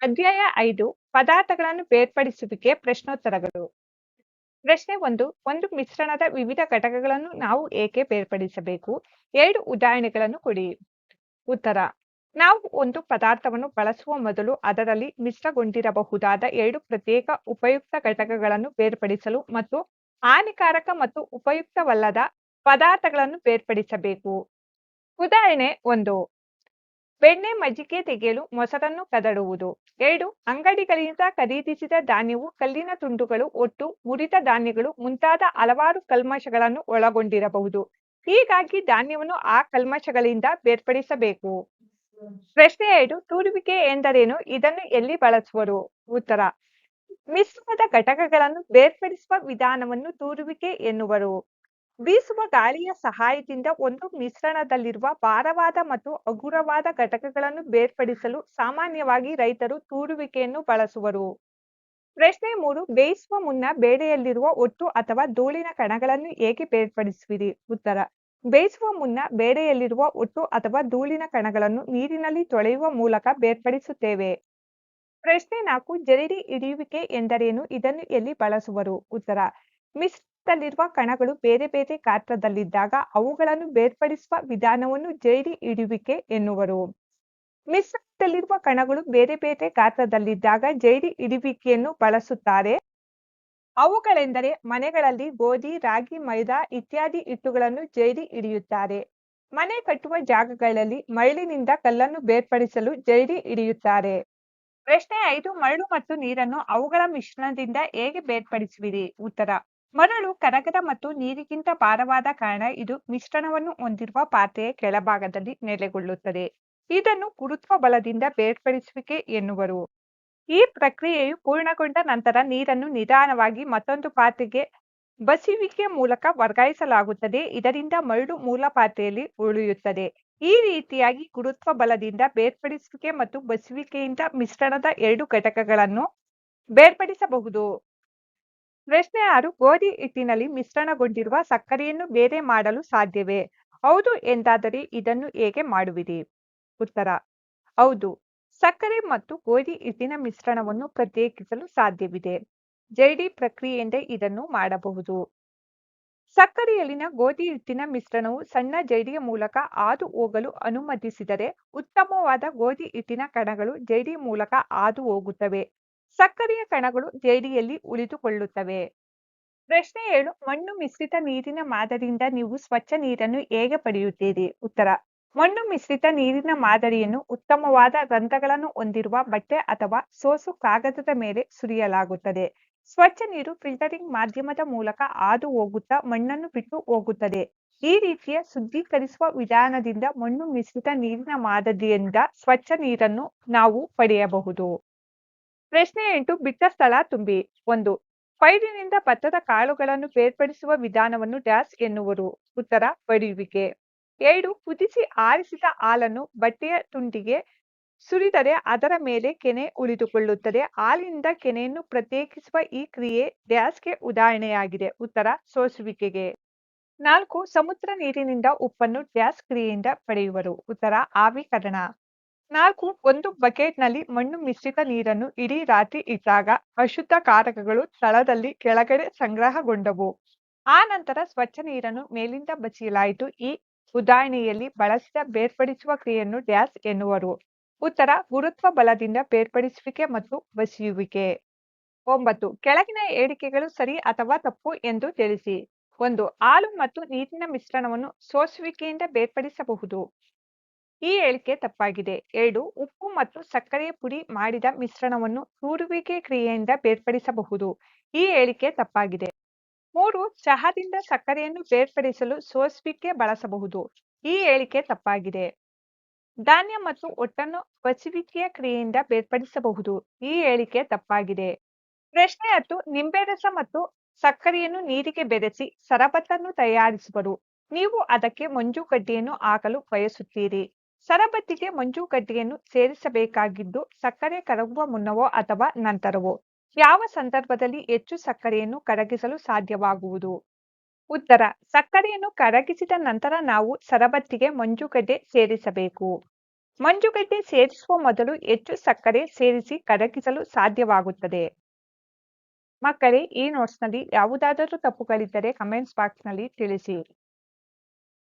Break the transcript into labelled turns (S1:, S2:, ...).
S1: ಅಧ್ಯಾಯ ಐದು, ಪದಾರ್ಥಗಳನ್ನು ಬೇರ್ಪಡಿಸುವಿಕೆ ಪ್ರಶ್ನೋತ್ತರಗಳು. ಪ್ರಶ್ನೆ ಒಂದು ಒಂದು ಮಿಶ್ರಣದ ವಿವಿಧ ಘಟಕಗಳನ್ನು ನಾವು ಏಕೆ ಬೇರ್ಪಡಿಸಬೇಕು? ಎರಡು ಉದಾಹರಣೆಗಳನ್ನು ಕೊಡಿ. ಉತ್ತರ, ನಾವು ಒಂದು ಪದಾರ್ಥವನ್ನು ಬಳಸುವ ಮೊದಲು ಅದರಲ್ಲಿ ಮಿಶ್ರಗೊಂಡಿರಬಹುದಾದ ಎರಡು ಪ್ರತ್ಯೇಕ ಉಪಯುಕ್ತ ಘಟಕಗಳನ್ನು ಬೇರ್ಪಡಿಸಲು ಮತ್ತು ಹಾನಿಕಾರಕ ಮತ್ತು ಉಪಯುಕ್ತವಲ್ಲದ ಪದಾರ್ಥಗಳನ್ನು ಬೇರ್ಪಡಿಸಬೇಕು. ಉದಾಹರಣೆ ಒಂದು ಬೆಣ್ಣೆ ಮಜ್ಜಿಗೆ ತೆಗೆಯಲು ಮೊಸರನ್ನು ಕದಡುವುದು. ಎರಡು, ಅಂಗಡಿಗಳಿಂದ ಖರೀದಿಸಿದ ಧಾನ್ಯವು ಕಲ್ಲಿನ ತುಂಡುಗಳು ಒಟ್ಟು ಮುರಿದ ಧಾನ್ಯಗಳು ಮುಂತಾದ ಹಲವಾರು ಕಲ್ಮಶಗಳನ್ನು ಒಳಗೊಂಡಿರಬಹುದು. ಹೀಗಾಗಿ ಧಾನ್ಯವನ್ನು ಆ ಕಲ್ಮಶಗಳಿಂದ ಬೇರ್ಪಡಿಸಬೇಕು. ಪ್ರಶ್ನೆ ಎರಡು, ತೂರುವಿಕೆ ಎಂದರೇನು? ಇದನ್ನು ಎಲ್ಲಿ ಬಳಸುವರು? ಉತ್ತರ ಮಿಶ್ರಣದ ಘಟಕಗಳನ್ನು ಬೇರ್ಪಡಿಸುವ ವಿಧಾನವನ್ನು ತೂರುವಿಕೆ ಎನ್ನುವರು. ಬೀಸುವ ಗಾಳಿಯ ಸಹಾಯದಿಂದ ಒಂದು ಮಿಶ್ರಣದಲ್ಲಿರುವ ಭಾರವಾದ ಮತ್ತು ಹಗುರವಾದ ಘಟಕಗಳನ್ನು ಬೇರ್ಪಡಿಸಲು ಸಾಮಾನ್ಯವಾಗಿ ರೈತರು ತೂರುವಿಕೆಯನ್ನು ಬಳಸುವರು. ಪ್ರಶ್ನೆ ಮೂರು, ಬೇಯಿಸುವ ಮುನ್ನ ಬೇಳೆಯಲ್ಲಿರುವ ಒಟ್ಟು ಅಥವಾ ಧೂಳಿನ ಕಣಗಳನ್ನು ಹೇಗೆ ಬೇರ್ಪಡಿಸುವಿರಿ? ಉತ್ತರ, ಬೇಯಿಸುವ ಮುನ್ನ ಬೇಳೆಯಲ್ಲಿರುವ ಒಟ್ಟು ಅಥವಾ ಧೂಳಿನ ಕಣಗಳನ್ನು ನೀರಿನಲ್ಲಿ ತೊಳೆಯುವ ಮೂಲಕ ಬೇರ್ಪಡಿಸುತ್ತೇವೆ. ಪ್ರಶ್ನೆ ನಾಲ್ಕು, ಜರಡಿ ಹಿಡಿಯುವಿಕೆ ಎಂದರೇನು? ಇದನ್ನು ಎಲ್ಲಿ ಬಳಸುವರು? ಉತ್ತರ ಮಿಶ್ರದಲ್ಲಿರುವ ಕಣಗಳು ಬೇರೆ ಬೇರೆ ಗಾತ್ರದಲ್ಲಿದ್ದಾಗ ಅವುಗಳನ್ನು ಬೇರ್ಪಡಿಸುವ ವಿಧಾನವನ್ನು ಜೈರಿ ಹಿಡಿಯುವಿಕೆ ಎನ್ನುವರು. ಮಿಶ್ರಣದಲ್ಲಿರುವ ಕಣಗಳು ಬೇರೆ ಬೇರೆ ಗಾತ್ರದಲ್ಲಿದ್ದಾಗ ಜೈರಿ ಹಿಡಿಯುವಿಕೆಯನ್ನು ಬಳಸುತ್ತಾರೆ. ಅವುಗಳೆಂದರೆ ಮನೆಗಳಲ್ಲಿ ಗೋಧಿ, ರಾಗಿ, ಮೈದಾ ಇತ್ಯಾದಿ ಹಿಟ್ಟುಗಳನ್ನು ಜೈರಿ ಹಿಡಿಯುತ್ತಾರೆ. ಮನೆ ಕಟ್ಟುವ ಜಾಗಗಳಲ್ಲಿ ಮರಳಿನಿಂದ ಕಲ್ಲನ್ನು ಬೇರ್ಪಡಿಸಲು ಜೈರಿ ಹಿಡಿಯುತ್ತಾರೆ. ಪ್ರಶ್ನೆ ಐದು, ಮರಳು ಮತ್ತು ನೀರನ್ನು ಅವುಗಳ ಮಿಶ್ರಣದಿಂದ ಹೇಗೆ ಬೇರ್ಪಡಿಸುವಿರಿ? ಉತ್ತರ. ಮರಳು ಕರಗದ ಮತ್ತು ನೀರಿಗಿಂತ ಭಾರವಾದ ಕಾರಣ ಇದು ಮಿಶ್ರಣವನ್ನು ಹೊಂದಿರುವ ಪಾತ್ರೆಯ ಕೆಳಭಾಗದಲ್ಲಿ ನೆಲೆಗೊಳ್ಳುತ್ತದೆ. ಇದನ್ನು ಗುರುತ್ವ ಬಲದಿಂದ ಬೇರ್ಪಡಿಸುವಿಕೆ ಎನ್ನುವರು. ಈ ಪ್ರಕ್ರಿಯೆಯು ಪೂರ್ಣಗೊಂಡ ನಂತರ ನೀರನ್ನು ನಿಧಾನವಾಗಿ ಮತ್ತೊಂದು ಪಾತ್ರೆಗೆ ಬಸಿಯುವಿಕೆ ಮೂಲಕ ವರ್ಗಾಯಿಸಲಾಗುತ್ತದೆ. ಇದರಿಂದ ಮರಳು ಮೂಲ ಪಾತ್ರೆಯಲ್ಲಿ ಉಳಿಯುತ್ತದೆ. ಈ ರೀತಿಯಾಗಿ ಗುರುತ್ವ ಬಲದಿಂದ ಬೇರ್ಪಡಿಸುವಿಕೆ ಮತ್ತು ಬಸುವಿಕೆಯಿಂದ ಮಿಶ್ರಣದ ಎರಡು ಘಟಕಗಳನ್ನು ಬೇರ್ಪಡಿಸಬಹುದು. ಪ್ರಶ್ನೆ ಆರು, ಗೋಧಿ ಹಿಟ್ಟಿನಲ್ಲಿ ಮಿಶ್ರಣಗೊಂಡಿರುವ ಸಕ್ಕರೆಯನ್ನು ಬೇರೆ ಮಾಡಲು ಸಾಧ್ಯವೇ? ಹೌದು ಎಂದಾದರೆ ಇದನ್ನು ಹೇಗೆ ಮಾಡುವಿರಿ? ಉತ್ತರ, ಹೌದು. ಸಕ್ಕರೆ ಮತ್ತು ಗೋಧಿ ಹಿಟ್ಟಿನ ಮಿಶ್ರಣವನ್ನು ಪ್ರತ್ಯೇಕಿಸಲು ಸಾಧ್ಯವಿದೆ. ಜೈಡಿ ಪ್ರಕ್ರಿಯೆಯಿಂದ ಇದನ್ನು ಮಾಡಬಹುದು. ಸಕ್ಕರೆಯಲ್ಲಿನ ಗೋಧಿ ಹಿಟ್ಟಿನ ಮಿಶ್ರಣವು ಸಣ್ಣ ಜೈಡಿಯ ಮೂಲಕ ಹಾದು ಹೋಗಲು ಅನುಮತಿಸಿದರೆ ಉತ್ತಮವಾದ ಗೋಧಿ ಹಿಟ್ಟಿನ ಕಣಗಳು ಜೈಡಿ ಮೂಲಕ ಹಾದು ಹೋಗುತ್ತವೆ. ಸಕ್ಕರೆಯ ಕಣಗಳು ಜೇಡಿಯಲ್ಲಿ ಉಳಿದುಕೊಳ್ಳುತ್ತವೆ. ಪ್ರಶ್ನೆ ಏಳು, ಮಣ್ಣು ಮಿಶ್ರಿತ ನೀರಿನ ಮಾದರಿಯಿಂದ ನೀವು ಸ್ವಚ್ಛ ನೀರನ್ನು ಹೇಗೆ ಪಡೆಯುತ್ತೀರಿ? ಉತ್ತರ, ಮಣ್ಣು ಮಿಶ್ರಿತ ನೀರಿನ ಮಾದರಿಯನ್ನು ಉತ್ತಮವಾದ ರಂಧ್ರಗಳನ್ನು ಹೊಂದಿರುವ ಬಟ್ಟೆ ಅಥವಾ ಸೋಸು ಕಾಗದದ ಮೇಲೆ ಸುರಿಯಲಾಗುತ್ತದೆ. ಸ್ವಚ್ಛ ನೀರು ಫಿಲ್ಟರಿಂಗ್ ಮಾಧ್ಯಮದ ಮೂಲಕ ಹಾದು ಹೋಗುತ್ತಾ ಮಣ್ಣನ್ನು ಬಿಟ್ಟು ಹೋಗುತ್ತದೆ. ಈ ರೀತಿಯ ಶುದ್ಧೀಕರಿಸುವ ವಿಧಾನದಿಂದ ಮಣ್ಣು ಮಿಶ್ರಿತ ನೀರಿನ ಮಾದರಿಯಿಂದ ಸ್ವಚ್ಛ ನೀರನ್ನು ನಾವು ಪಡೆಯಬಹುದು. ಪ್ರಶ್ನೆ ಎಂಟು, ಬಿಟ್ಟ ಸ್ಥಳ ತುಂಬಿ. ಒಂದು ಪೈರಿನಿಂದ ಭತ್ತದ ಕಾಳುಗಳನ್ನು ಬೇರ್ಪಡಿಸುವ ವಿಧಾನವನ್ನು ಡ್ಯಾಸ್ ಎನ್ನುವರು. ಉತ್ತರ ಪಡೆಯುವಿಕೆ ಎರಡು, ಕುದಿಸಿ ಆರಿಸಿದ ಹಾಲನ್ನು ಬಟ್ಟೆಯ ತುಂಡಿಗೆ ಸುರಿದರೆ ಅದರ ಮೇಲೆ ಕೆನೆ ಉಳಿದುಕೊಳ್ಳುತ್ತದೆ. ಹಾಲಿನಿಂದ ಕೆನೆಯನ್ನು ಪ್ರತ್ಯೇಕಿಸುವ ಈ ಕ್ರಿಯೆ ಡ್ಯಾಸ್ಗೆ ಉದಾಹರಣೆಯಾಗಿದೆ. ಉತ್ತರ, ಸೋಸುವಿಕೆಗೆ. ನಾಲ್ಕು, ಸಮುದ್ರ ನೀರಿನಿಂದ ಉಪ್ಪನ್ನು ಡ್ಯಾಸ್ ಕ್ರಿಯೆಯಿಂದ ಪಡೆಯುವರು. ಉತ್ತರ, ಆವಿಕರಣ. ನಾಲ್ಕು ಒಂದು ಬಕೆಟ್ನಲ್ಲಿ ಮಣ್ಣು ಮಿಶ್ರಿತ ನೀರನ್ನು ಇಡೀ ರಾತ್ರಿ ಇಟ್ಟಾಗ ಅಶುದ್ಧ ಕಾರಕಗಳು ಸ್ಥಳದಲ್ಲಿ ಕೆಳಗಡೆ ಸಂಗ್ರಹಗೊಂಡವು. ಆ ನಂತರ ಸ್ವಚ್ಛ ನೀರನ್ನು ಮೇಲಿಂದ ಬಚಿಯಲಾಯಿತು ಈ ಉದಾಹರಣೆಯಲ್ಲಿ ಬಳಸಿದ ಬೇರ್ಪಡಿಸುವ ಕ್ರಿಯೆಯನ್ನು ಡ್ಯಾಸ್ ಎನ್ನುವರು. ಉತ್ತರ, ಗುರುತ್ವ ಬಲದಿಂದ ಬೇರ್ಪಡಿಸುವಿಕೆ ಮತ್ತು ಬಸಿಯುವಿಕೆ. ಒಂಬತ್ತು, ಕೆಳಗಿನ ಹೇಳಿಕೆಗಳು ಸರಿ ಅಥವಾ ತಪ್ಪು ಎಂದು ತಿಳಿಸಿ. ಒಂದು, ಹಾಲು ಮತ್ತು ನೀರಿನ ಮಿಶ್ರಣವನ್ನು ಸೋಸುವಿಕೆಯಿಂದ ಬೇರ್ಪಡಿಸಬಹುದು. ಈ ಹೇಳಿಕೆ ತಪ್ಪಾಗಿದೆ. ಎರಡು, ಉಪ್ಪು ಮತ್ತು ಸಕ್ಕರೆಯ ಪುಡಿ ಮಾಡಿದ ಮಿಶ್ರಣವನ್ನು ತೂರುವಿಕೆ ಕ್ರಿಯೆಯಿಂದ ಬೇರ್ಪಡಿಸಬಹುದು. ಈ ಹೇಳಿಕೆ ತಪ್ಪಾಗಿದೆ. ಮೂರು, ಚಹಾದಿಂದ ಸಕ್ಕರೆಯನ್ನು ಬೇರ್ಪಡಿಸಲು ಸೋಸುವಿಕೆ ಬಳಸಬಹುದು. ಈ ಹೇಳಿಕೆ ತಪ್ಪಾಗಿದೆ. ಧಾನ್ಯ ಮತ್ತು ಒಟ್ಟನ್ನು ಬಸುವಿಕೆಯ ಕ್ರಿಯೆಯಿಂದ ಬೇರ್ಪಡಿಸಬಹುದು. ಈ ಹೇಳಿಕೆ ತಪ್ಪಾಗಿದೆ. ಪ್ರಶ್ನೆ ಹತ್ತು, ನಿಂಬೆ ರಸ ಮತ್ತು ಸಕ್ಕರೆಯನ್ನು ನೀರಿಗೆ ಬೆರೆಸಿ ಸರಬತ್ತನ್ನು ತಯಾರಿಸುವರು. ನೀವು ಅದಕ್ಕೆ ಮಂಜುಗಡ್ಡೆಯನ್ನು ಹಾಕಲು ಬಯಸುತ್ತೀರಿ. ಸರಬತ್ತಿಗೆ ಮಂಜುಗಡ್ಡೆಯನ್ನು ಸೇರಿಸಬೇಕಾಗಿದ್ದು ಸಕ್ಕರೆ ಕರಗುವ ಮುನ್ನವೋ ಅಥವಾ ನಂತರವೋ? ಯಾವ ಸಂದರ್ಭದಲ್ಲಿ ಹೆಚ್ಚು ಸಕ್ಕರೆಯನ್ನು ಕರಗಿಸಲು ಸಾಧ್ಯವಾಗುವುದು? ಉತ್ತರ, ಸಕ್ಕರೆಯನ್ನು ಕರಗಿಸಿದ ನಂತರ ನಾವು ಸರಬತ್ತಿಗೆ ಮಂಜುಗಡ್ಡೆ ಸೇರಿಸಬೇಕು. ಮಂಜುಗಡ್ಡೆ ಸೇರಿಸುವ ಮೊದಲು ಹೆಚ್ಚು ಸಕ್ಕರೆ ಸೇರಿಸಿ ಕರಗಿಸಲು ಸಾಧ್ಯವಾಗುತ್ತದೆ. ಮಕ್ಕಳೇ, ಈ ನೋಟ್ಸ್‌ನಲ್ಲಿ ಯಾವುದಾದರೂ ತಪ್ಪುಗಳಿದ್ದರೆ ಕಮೆಂಟ್ಸ್ ಬಾಕ್ಸ್‌ನಲ್ಲಿ ತಿಳಿಸಿ.